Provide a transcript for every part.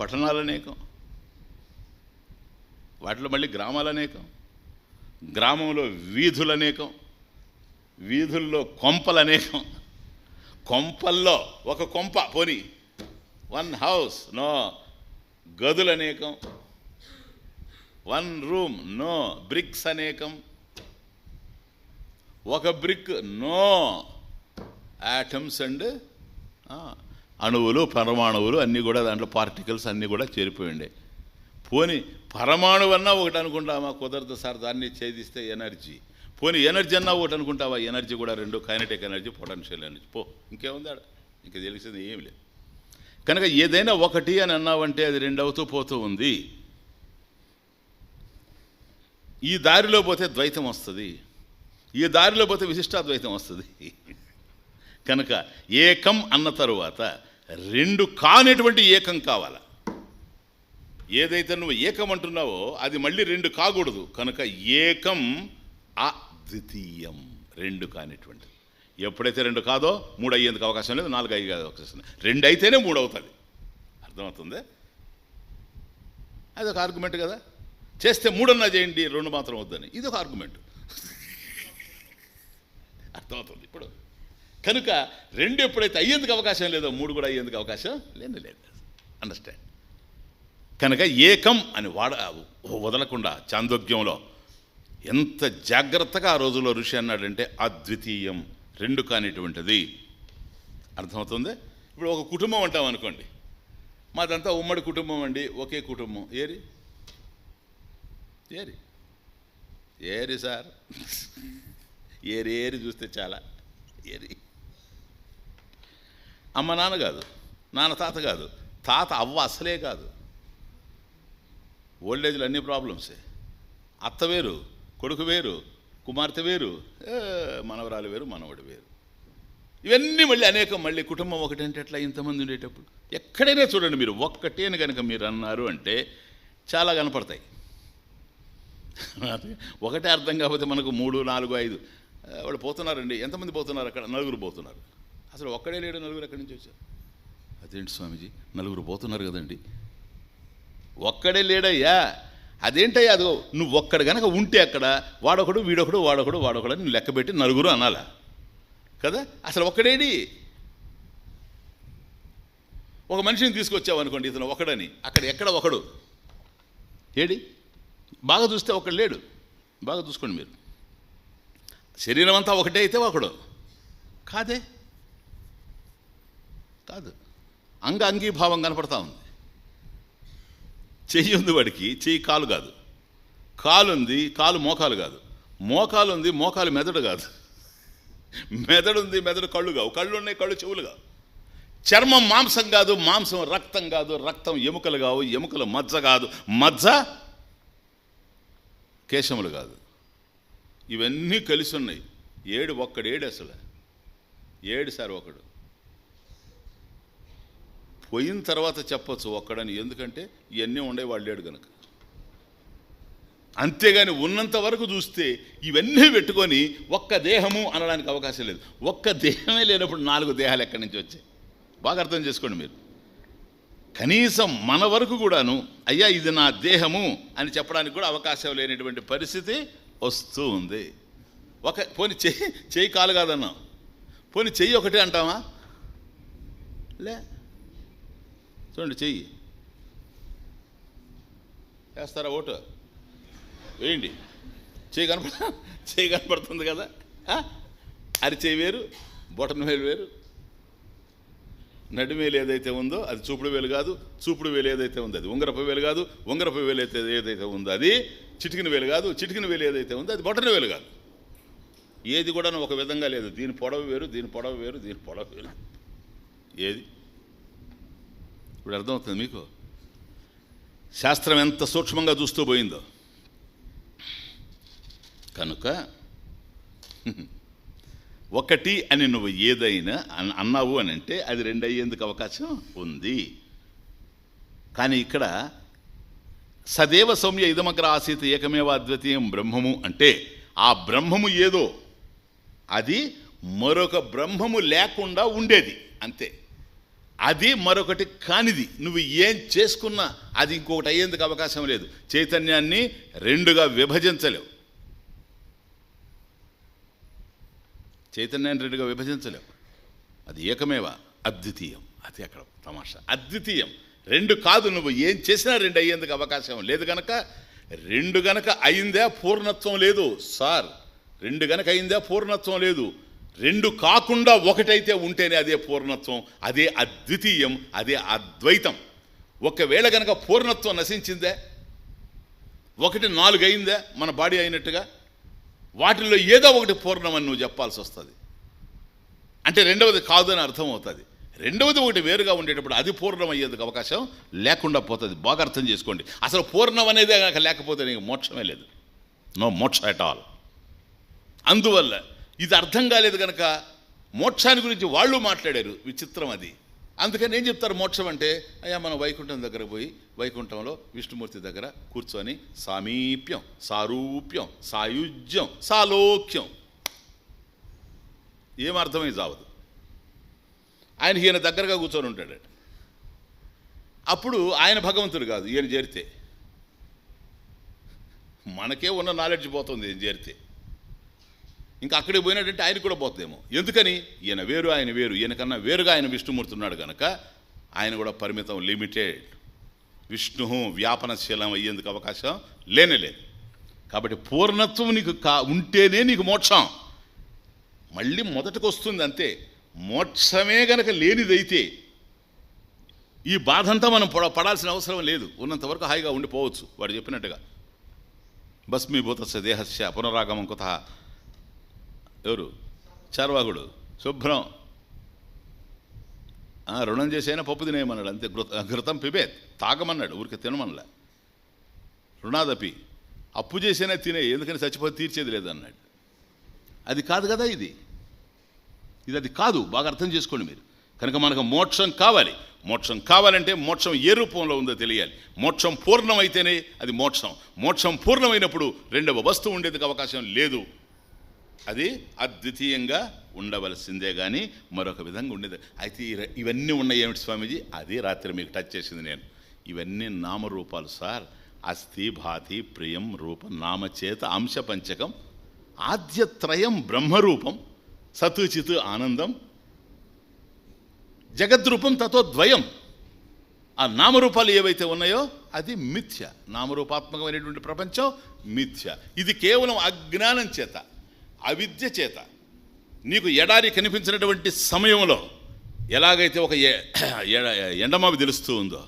పట్టణాలు అనేకం వాటిలో మళ్ళీ గ్రామాలు అనేకం గ్రామంలో వీధులు అనేకం వీధుల్లో కొంపలు అనేకం కొంపల్లో ఒక కొంప పోని. One house no. గదులు అనేకం వన్ రూమ్ నో. బ్రిక్స్ అనేకం. ఒక బ్రిక్ నో. యాటమ్స్ అండ్ అణువులు పరమాణువులు అన్నీ కూడా దాంట్లో పార్టికల్స్ అన్నీ కూడా చేరిపోయిండే. పోని పరమాణువు అన్నా ఒకటి అనుకుంటామా కుదరదు సార్ దాన్ని ఛేదిస్తే ఎనర్జీ. పోని ఎనర్జీ అన్నా ఒకటి అనుకుంటావా? ఎనర్జీ కూడా రెండు కైనటిక్ ఎనర్జీ పొటెన్షియల్ ఎనర్జీ పో ఇంకేముంది ఆడ? ఇంకా తెలిసింది ఏమి లేదు. కనుక ఏదైనా ఒకటి అని అన్నావంటే అది రెండు అవుతూ పోతూ ఉంది. ఈ దారిలో పోతే ద్వైతం వస్తుంది. ఈ దారిలో పోతే విశిష్టాద్వైతం వస్తుంది. కనుక ఏకం అన్న తరువాత రెండు కానటువంటి ఏకం కావాల. ఏదైతే నువ్వు ఏకం అంటున్నావో అది మళ్ళీ రెండు కాకూడదు. కనుక ఏకం అద్వితీయం. రెండు కానిటువంటిది. ఎప్పుడైతే రెండు కాదో మూడు అయ్యేందుకు అవకాశం లేదు నాలుగు అయ్యే అవకాశం లేదు. రెండు అయితేనే మూడు అవుతుంది అర్థమవుతుంది? అది ఒక ఆర్గ్యుమెంట్ కదా. చేస్తే మూడన్నా చేయండి రెండు మాత్రం వద్దని. ఇది ఒక ఆర్గ్యుమెంట్ అర్థమవుతుంది ఇప్పుడు? కనుక రెండు ఎప్పుడైతే అయ్యేందుకు అవకాశం లేదో మూడు కూడా అయ్యేందుకు అవకాశం లేదు లేదు. అండర్స్టాండ్ కనుక ఏకం అని వాడ వదలకుండా చాందోగ్యంలో ఎంత జాగ్రత్తగా ఆ రోజుల్లో ఋషి అన్నాడంటే అద్వితీయం రెండు కానిటువంటిది. అర్థమవుతుంది? ఇప్పుడు ఒక కుటుంబం అంటాం అనుకోండి. మాదంతా ఉమ్మడి కుటుంబం అండి. ఒకే కుటుంబం. ఏరి? ఏరి? ఏరి సార్? ఏరి ఏరి చూస్తే చాలా. ఏరి. అమ్మ నాన్న కాదు నాన్న తాత కాదు తాత అవ్వ అసలే కాదు. ఓల్డేజ్లో అన్ని ప్రాబ్లమ్సే అత్త వేరు కొడుకు వేరు కుమార్తె వేరు మనవరాలు వేరు మనవడు వేరు. ఇవన్నీ మళ్ళీ అనేకం మళ్ళీ కుటుంబం ఒకటంటే ఎట్లా ఇంతమంది ఉండేటప్పుడు? ఎక్కడైనా చూడండి మీరు ఒక్కటే అని కనుక మీరు అన్నారు అంటే చాలా కనపడతాయి. ఒకటే అర్థం కాకపోతే మనకు మూడు నాలుగు ఐదు. వాళ్ళు పోతున్నారండి. ఎంతమంది పోతున్నారు అక్కడ? నలుగురు పోతున్నారు. అసలు ఒక్కడే లేడు నలుగురు ఎక్కడి నుంచి వచ్చారు? అదేంటి స్వామీజీ? నలుగురు పోతున్నారు కదండి. ఒక్కడే లేడయ్యా. అదేంటయ్యా అదిగో నువ్వు ఒక్కడ గనక ఉంటే అక్కడ వాడొకడు వీడొకడు వాడొకడు వాడొకడు అని లెక్కబెట్టి నలుగురు అనాలా. కదా? అసలు ఒక్కడేడి? ఒక మనిషిని తీసుకొచ్చావు అనుకోండి ఇతను ఒకడని. అక్కడ ఎక్కడ ఒకడు? ఏడి? బాగా చూస్తే ఒకడు లేడు. బాగా చూసుకోండి మీరు. శరీరం అంతా ఒకటే అయితే ఒకడు. కాదే? కాదు. అంగ అంగీభావం కనపడతా ఉంది. చెయ్యి ఉంది వాడికి చెయ్యి కాలు కాదు. కాలు ఉంది కాలు మోకాలు కాదు. మోకాలు ఉంది మోకాలు మెదడు కాదు. మెదడు ఉంది మెదడు కళ్ళు కావు. కళ్ళు ఉన్నాయి కళ్ళు చెవులు కావు. చర్మం మాంసం కాదు మాంసం రక్తం కాదు రక్తం ఎముకలు కావు ఎముకలు మజ్జ కాదు. మజ్జ కేశములు కాదు. ఇవన్నీ కలిసి ఉన్నాయి ఏడు ఒక్కడు ఏడు అసలు. ఏడు సార్ ఒకడు. పోయిన తర్వాత చెప్పొచ్చు ఒక్కడని. ఎందుకంటే ఇవన్నీ ఉండే వాళ్ళు లేడు కనుక అంతేగాని ఉన్నంత వరకు చూస్తే ఇవన్నీ పెట్టుకొని ఒక్క దేహము అనడానికి అవకాశం లేదు. ఒక్క దేహమే లేనప్పుడు నాలుగు దేహాలు ఎక్కడి నుంచి వచ్చాయి? బాగా అర్థం చేసుకోండి మీరు. కనీసం మన వరకు కూడాను అయ్యా ఇది నా దేహము అని చెప్పడానికి కూడా అవకాశం లేనటువంటి పరిస్థితి వస్తూ ఉంది. ఒక పోని చెయ్యి చెయ్యి కాలు కాదన్నాం. పోని చెయ్యి ఒకటే అంటామా లే. చూడండి చెయ్యి. వేస్తారా ఓటు? వేయండి. చెయ్యి కనపడ చెయ్యి కనపడుతుంది కదా? అరిచేయి వేరు బొటన వేలు వేరు. నడిమేలు ఏదైతే ఉందో అది చూపుడు వేలు కాదు చూపుడు వేలు ఏదైతే ఉందో అది ఉంగరపు వేలు కాదు ఉంగరపు వేలు అయితే ఏదైతే ఉందో అది చిటికిన వేలు కాదు చిటికిన వేలు ఏదైతే ఉందో అది బొటన వేలు కాదు. ఏది కూడా ఒక విధంగా లేదు. దీని పొడవు వేరు దీని పొడవు వేరు దీని పొడవు వేరు. ఏది? ఇప్పుడు అర్థమవుతుంది మీకు? శాస్త్రం ఎంత సూక్ష్మంగా చూస్తూ పోయిందో. కనుక ఒకటి అని నువ్వు ఏదైనా అన్- అన్నావు అని అంటే అది రెండు అయ్యేందుకు అవకాశం ఉంది. కానీ ఇక్కడ సదేవ సౌమ్య ఇదమగ్ర ఆసీత ఏకమేవ అద్వితీయం బ్రహ్మము అంటే ఆ బ్రహ్మము ఏదో అది మరొక బ్రహ్మము లేకుండా ఉండేది అంతే. అది మరొకటి కానిది. నువ్వు ఏం చేసుకున్నా అది ఇంకొకటి అయ్యేందుకు అవకాశం లేదు. చైతన్యాన్ని రెండుగా విభజించలేవు. చైతన్యాన్ని రెండుగా విభజించలేవు. అది ఏకమేవా? అద్వితీయం. అది అక్కడ తమాషా. అద్వితీయం. రెండు కాదు నువ్వు ఏం చేసినా రెండు అయ్యేందుకు అవకాశం లేదు గనక రెండు గనక అయిందే పూర్ణత్వం లేదు సార్. రెండు గనక అయిందే పూర్ణత్వం లేదు. రెండు కాకుండా ఒకటైతే ఉంటేనే అదే పూర్ణత్వం అదే అద్వితీయం అదే అద్వైతం. ఒకవేళ కనుక పూర్ణత్వం నశించిందే ఒకటి నాలుగు అయిందే మన బాడీ అయినట్టుగా వాటిల్లో ఏదో ఒకటి పూర్ణమని నువ్వు చెప్పాల్సి వస్తుంది. అంటే రెండవది కాదు అని అర్థం అవుతుంది రెండవది ఒకటి వేరుగా ఉండేటప్పుడు అది పూర్ణం అయ్యేందుకు అవకాశం లేకుండా పోతుంది. బాగా అర్థం చేసుకోండి. అసలు పూర్ణం అనేదే కనుక లేకపోతే నీకు మోక్షమే లేదు. నో మోక్ష ఎట్ ఆల్. అందువల్ల ఇది అర్థం కాలేదు కనుక మోక్షాన్ని గురించి వాళ్ళు మాట్లాడారు. విచిత్రం అది. అందుకని ఏం చెప్తారు మోక్షం అంటే అయ్యా మనం వైకుంఠం దగ్గర పోయి వైకుంఠంలో విష్ణుమూర్తి దగ్గర కూర్చొని సామీప్యం సారూప్యం సాయుజ్యం సాలోక్యం. ఏం చావదు. ఆయన ఈయన దగ్గరగా కూర్చొని ఉంటాడు అప్పుడు ఆయన భగవంతుడు కాదు ఈయన చేరితే. మనకే ఉన్న నాలెడ్జ్ పోతుంది ఈయన చేరితే. ఇంకా అక్కడికి పోయినాడంటే ఆయన కూడా పోతుందేమో. ఎందుకని? ఈయన వేరు ఆయన వేరు. ఈయనకన్నా వేరుగా ఆయన విష్ణుమూర్తి ఉన్నాడు కనుక ఆయన కూడా పరిమితం లిమిటెడ్ విష్ణు వ్యాపనశీలం అయ్యేందుకు అవకాశం లేనే లేదు. కాబట్టి పూర్ణత్వం నీకు కా ఉంటేనే నీకు మోక్షం. మళ్ళీ మొదటికి వస్తుంది అంతే. మోక్షమే గనక లేనిదైతే ఈ బాధంతా మనం పడ పడాల్సిన అవసరం లేదు. ఉన్నంతవరకు హాయిగా ఉండిపోవచ్చు వాడు చెప్పినట్టుగా. భస్మీభూతస్య దేహస్య పునరాగమం కుత. ఎవరు? చార్వాకుడు శుభ్రం. రుణం చేసైనా పప్పు తినేయమన్నాడు. అంతే ఘృత ఘృతం పిబేత్. తాగమన్నాడు ఊరికి తినమనలే. రుణాదపి అప్పు చేసైనా తినే ఎందుకని చచ్చిపోతే తీర్చేది లేదన్నాడు. అది కాదు కదా ఇది. ఇది అది కాదు బాగా అర్థం చేసుకోండి మీరు. కనుక మనకు మోక్షం కావాలి. మోక్షం కావాలంటే మోక్షం ఏ రూపంలో ఉందో తెలియాలి. మోక్షం పూర్ణమైతేనే అది మోక్షం. మోక్షం పూర్ణమైనప్పుడు రెండవ వస్తువు ఉండేందుకు అవకాశం లేదు. అది అద్వితీయంగా ఉండవలసిందే కానీ మరొక విధంగా ఉండేది. అయితే ఇవన్నీ ఉన్నాయి ఏమిటి స్వామీజీ? అది రాత్రి మీకు టచ్ చేసింది నేను. ఇవన్నీ నామరూపాలు సార్. అస్థి భాతి ప్రియం రూప నామచేత అంశ పంచకం ఆద్యత్రయం బ్రహ్మరూపం సతుచిత్ ఆనందం జగద్రూపం తతో ద్వయం ఆ నామరూపాలు ఏవైతే ఉన్నాయో అది మిథ్య. నామరూపాత్మకమైనటువంటి ప్రపంచం మిథ్య. ఇది కేవలం అజ్ఞానం చేత. అవిద్య చేత నీకు ఎడారి కనిపించినటువంటి సమయంలో ఎలాగైతే ఒక ఎండమావి తెలుస్తూ ఉందో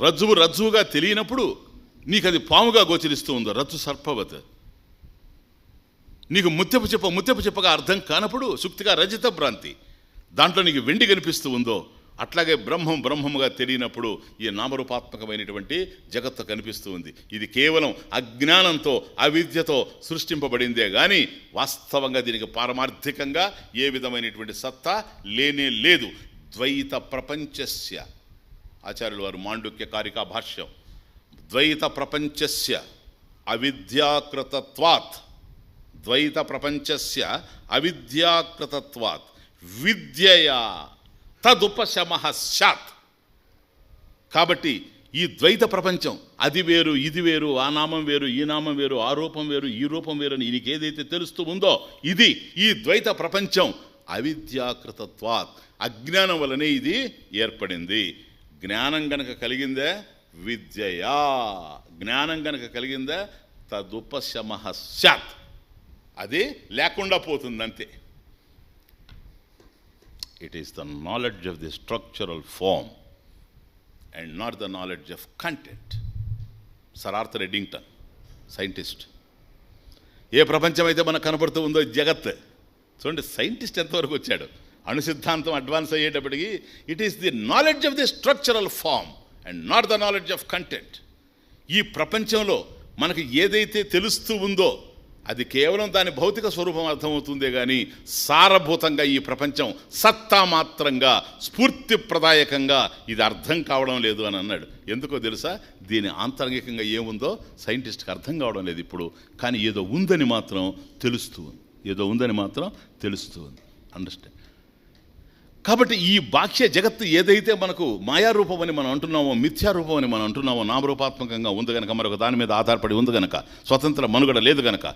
రజ్జువు రజ్జువుగా తెలియనప్పుడు నీకు అది పాముగా గోచరిస్తూ ఉందో రజ్జు సర్పవత్. నీకు ముత్యపు చెప్ప ముత్యపు చెప్పగా అర్థం కానప్పుడు సుక్తిగా రజిత భ్రాంతి. దాంట్లో నీకు వెండి కనిపిస్తూ ఉందో అట్లాగే బ్రహ్మం బ్రహ్మముగా తెలియనప్పుడు ఈ నామరూపాత్మకమైనటువంటి జగత్తు కనిపిస్తూ ఉంది. ఇది కేవలం అజ్ఞానంతో అవిద్యతో సృష్టింపబడిందే కానీ వాస్తవంగా దీనికి పారమార్థికంగా ఏ విధమైనటువంటి సత్తా లేనే లేదు. ద్వైత ప్రపంచస్య. ఆచార్యుల వారు మాండుక్య కారికా భాష్యం. ద్వైత ప్రపంచస్య అవిద్యాకృతత్వాత్. ద్వైత ప్రపంచస్య అవిద్యాకృతత్వాత్. విద్యయా తదుపశమ స్యాత్ కాబట్టి ఈ ద్వైత ప్రపంచం అది వేరు ఇది వేరు ఆ నామం వేరు ఈ నామం వేరు ఆ రూపం వేరు ఈ రూపం వేరు అని నీకు ఏదైతే తెలుస్తూ ఉందో ఇది ఈ ద్వైత ప్రపంచం అవిద్యాకృతత్వాత్. అజ్ఞానం వలనే ఇది ఏర్పడింది. జ్ఞానం గనక కలిగిందే విద్యయా. జ్ఞానం గనక కలిగిందే తదుపశమ స్యాత్ అది లేకుండా పోతుంది అంతే it is the knowledge of the structural form and not the knowledge of content sir Arthur Eddington scientist ఏ ప్రపంచం అయితే మనకు కనపడుతూ ఉందో జగత్? చూడండి సైంటిస్ట్ ఎంతవరకు వచ్చాడు? అణుసిద్ధాంతం అడ్వాన్స్ అయ్యేటప్పటికి it is the knowledge of the structural form and not the knowledge of content ఈ ప్రపంచంలో మనకు ఏదైతే తెలుస్తూ ఉందో అది కేవలం దాని భౌతిక స్వరూపం అర్థమవుతుందే కానీ సారభూతంగా ఈ ప్రపంచం సత్తా మాత్రంగా స్ఫూర్తిప్రదాయకంగా ఇది అర్థం కావడం లేదు అని అన్నాడు. ఎందుకో తెలుసా? దీని ఆంతరంగికంగా ఏముందో సైంటిస్ట్కి అర్థం కావడం లేదు ఇప్పుడు. కానీ ఏదో ఉందని మాత్రం తెలుస్తూ ఉంది. ఏదో ఉందని మాత్రం తెలుస్తూ ఉంది. అండర్స్టాండ్ కాబట్టి ఈ బాహ్య జగత్తు ఏదైతే మనకు మాయారూపం అని మనం అంటున్నామో మిథ్యారూపం అని మనం అంటున్నామో నామరూపాత్మకంగా ఉంది గనక మరొక దాని మీద ఆధారపడి ఉంది గనక స్వతంత్ర మనుగడ లేదు గనక